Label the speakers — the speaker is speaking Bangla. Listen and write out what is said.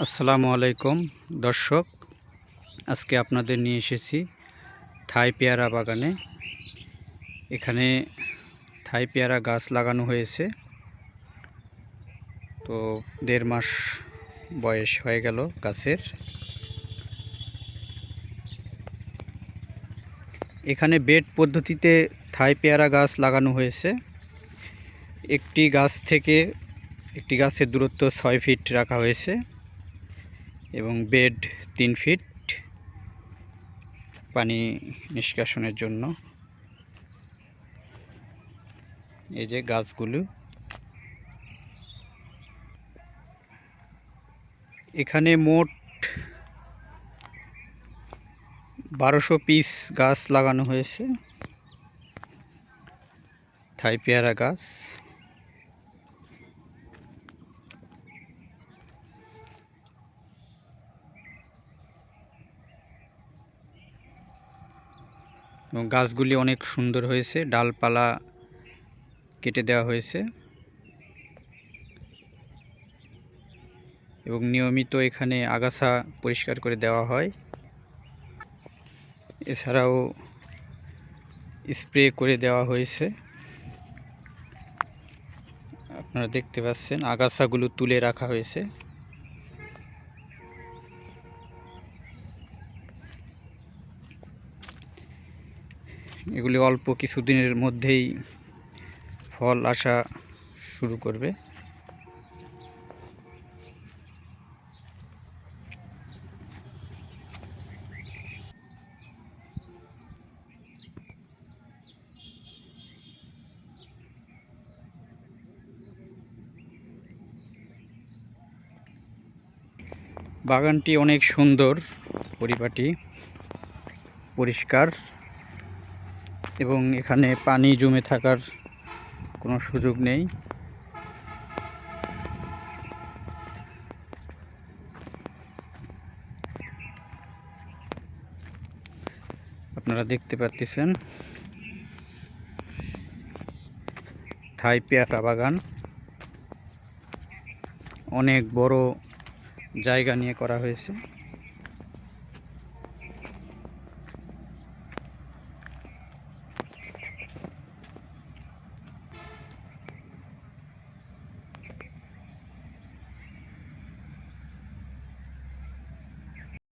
Speaker 1: আসসালামু আলাইকুম, দর্শক। আজকে আপনাদের নিয়ে এসেছি থাই পেয়ারা বাগানে। এখানে থাই পেয়ারা গাছ লাগানো হয়েছে। তো দেড় মাস বয়স হয়ে গেল গাছের। এখানে বেড পদ্ধতিতে থাই পেয়ারা গাছ লাগানো হয়েছে। একটি গাছ থেকে একটি গাছের দূরত্ব ছয় ফিট রাখা হয়েছে। এবং বেড তিন ফিট, পানি নিষ্কাশনের জন্য। এই যে গাছগুলো। এখানে মোট বারোশো পিস গাছ লাগানো হয়েছে। থাই পেয়ারা গাছ। এবং গাছগুলি অনেক সুন্দর হয়েছে, ডালপালা কেটে দেওয়া হয়েছে। এবং নিয়মিত এখানে আগাছা পরিষ্কার করে দেওয়া হয়। এছাড়াও স্প্রে করে দেওয়া হয়েছে। আপনারা দেখতে পাচ্ছেন আগাছাগুলো তুলে রাখা হয়েছে। এগুলি অল্প কিছুদিনের মধ্যেই ফল আসা শুরু করবে। বাগানটি অনেক সুন্দর পরিপাটি পরিষ্কার। এবং এখানে পানি জমে থাকার কোনো সুযোগ নেই। আপনারা দেখতে পাচ্ছেন থাই পেয়ারা বাগান। অনেক বড় জায়গা নিয়ে করা হয়েছে।